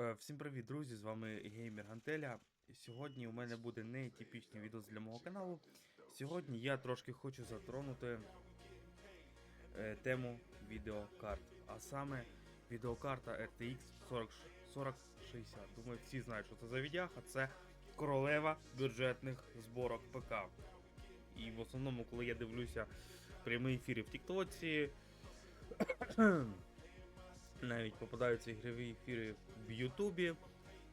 Е, Всім привіт, друзі! З вами Геймер Гантеля. Сьогодні у мене буде не типічний відео для мого каналу. Сьогодні я трошки хочу затронути е, тему відеокарт. А саме відеокарта RTX 4060. Думаю, всі знають, що це за відяха. Це королева бюджетних зборок ПК. І в основному, коли я дивлюся прямі ефіри в Тіктоці. Навіть попадаються ігрові ефіри в Ютубі.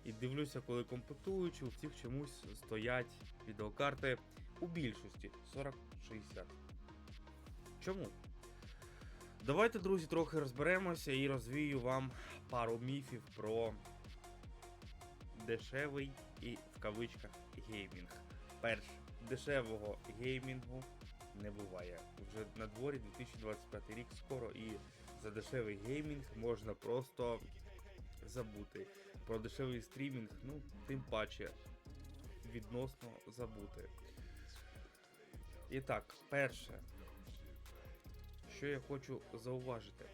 І дивлюся, коли комплектуючи, у всіх чомусь стоять відеокарти у більшості 4060. Чому? Давайте, друзі, трохи розберемося і розвію вам пару міфів про дешевий і в кавичках геймінг. Перше, дешевого геймінгу не буває. Вже на дворі 2025 рік скоро і за дешевий геймінг можна просто забути. Про дешевий стрімінг, ну, тим паче, відносно забути. І так, перше, що я хочу зауважити.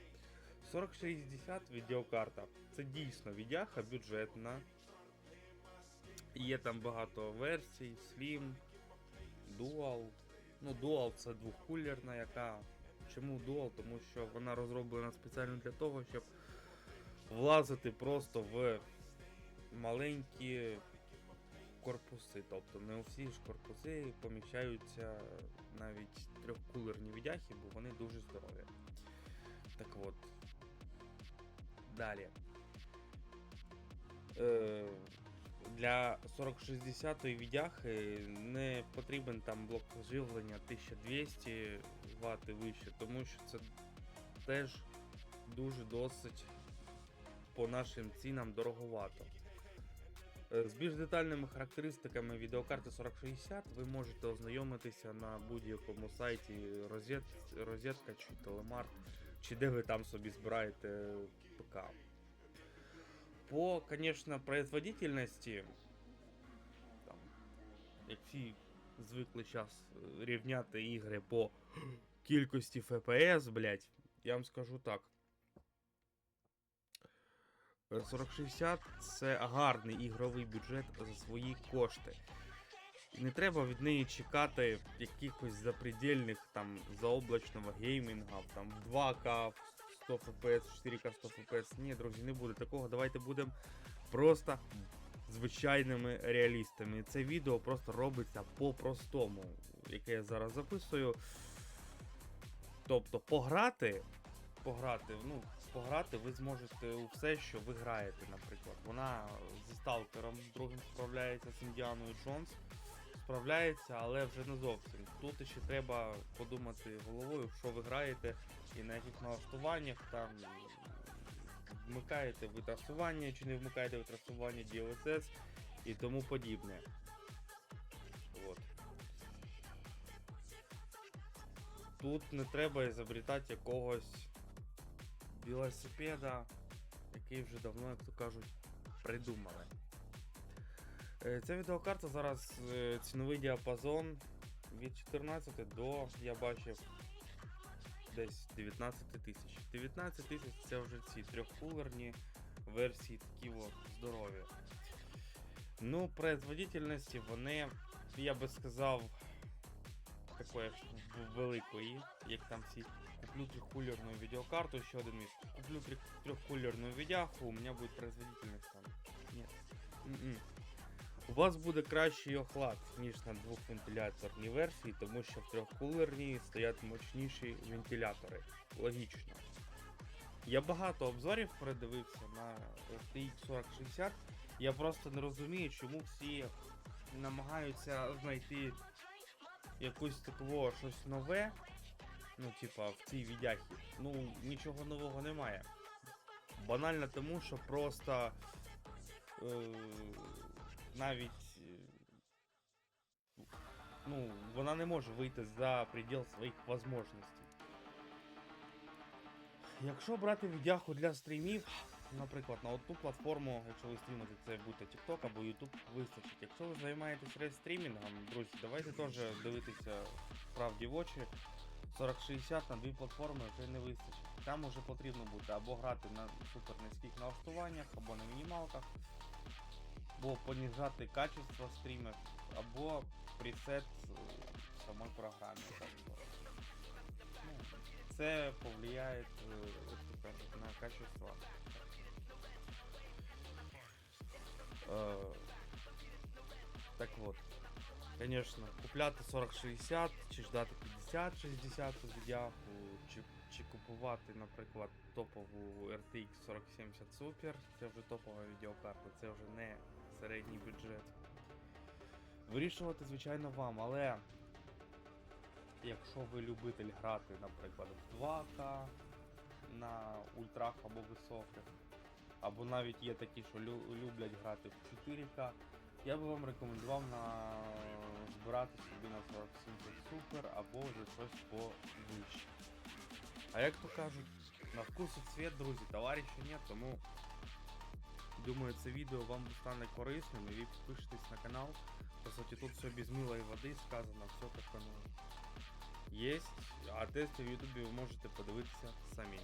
4060 відеокарта. Це дійсно відяха бюджетна. Є там багато версій, Slim, Dual. Ну, Dual це двохкулерна, яка Чому Dual? Тому що вона розроблена спеціально для того, щоб влазити просто в маленькі корпуси. Тобто не у всі ж корпуси поміщаються навіть трьохкулерні відяхи, бо вони дуже здорові. Так от. Далі. Е, для 4060 відяхи не потрібен там блок живлення 1200 Вт і вище, тому що це теж дуже досить по нашим цінам дороговато. Е, З більш детальними характеристиками відеокарти 4060 ви можете ознайомитися на будь-якому сайті розет, розетка чи телемарт, чи де ви там собі збираєте ПК. По, конечно, производительности, там, як всі звикли зараз рівняти ігри по кількості FPS, блять, я вам скажу так. Е, 4060 це гарний ігровий бюджет за свої кошти. Не треба від неї чекати якихось запредельних там заоблачного геймінга, там 2К 100 FPS, 4К 100 FPS. Ні, друзі, не буде такого. Давайте будемо просто звичайними реалістами. Це відео просто робиться по-простому, яке я зараз записую. Тобто пограти, пограти, ну, пограти ви зможете у все, що ви граєте, наприклад. Вона зі сталкером другим справляється з Індіаною Джонс. Справляється, але вже не зовсім. Тут ще треба подумати головою, що ви граєте і на яких налаштуваннях там вмикаєте ви трасування чи не вмикаєте ви трасування DLSS і тому подібне. От. Тут не треба ізобретати якогось велосипеда, який вже давно, як то кажуть, придумали. Е, Ця відеокарта зараз е, ціновий діапазон від 14 до, я бачив, десь 19 тисяч. 19 тисяч це вже ці трьохкулерні версії такі здорові. Ну, производительності вони, я би сказав, такої великої, як там всі. Куплю трехкулерную видеокарту, еще один миф. Куплю трех- трехкулерную видяху, у меня будет производительность там. Нет. М-м. У вас буде кращий охлад, ніж на двохвентиляторній версії, тому що в трьохкулерній стоять мощніші вентилятори. Логічно. Я багато обзорів передивився на RTX 4060. Я просто не розумію, чому всі намагаються знайти якусь такого щось нове. Ну, типа, в цій відяхі. Ну, нічого нового немає. Банально тому, що просто е, навіть е, ну, вона не може вийти за предел своїх можливостей. Якщо брати відяху для стрімів, наприклад, на одну платформу, якщо ви стрімите, це буде TikTok або YouTube, вистачить. Якщо ви займаєтесь рестрімінгом, друзі, давайте теж дивитися правді в очі. 4060 на дві платформи вже не вистачить. Там уже потрібно буде або грати на супер низьких налаштуваннях, або на мінімалках, або поніжати качество стрімів, або пресет е, самої програми. так би. Ну, це повлияє, е, на качество. Е, так от. Конечно, купляти 4060 чи ждати 5060 віддяку, чи, чи купувати, наприклад, топову RTX 4070 Super, це вже топова відеокарта, це вже не середній бюджет. Вирішувати, звичайно, вам, але якщо ви любитель грати, наприклад, в 2К на ультрах або високих, або навіть є такі, що люблять грати в 4К, я би вам рекомендував на збирати собі на 47 Super або вже щось повище. А як то кажуть, на вкус і цвет, друзі, товариші нет, тому думаю, це відео вам стане корисним і ви підпишетесь на канал. По суті, тут все без милої води сказано, все как воно є. А тести в Ютубі ви можете подивитися самі.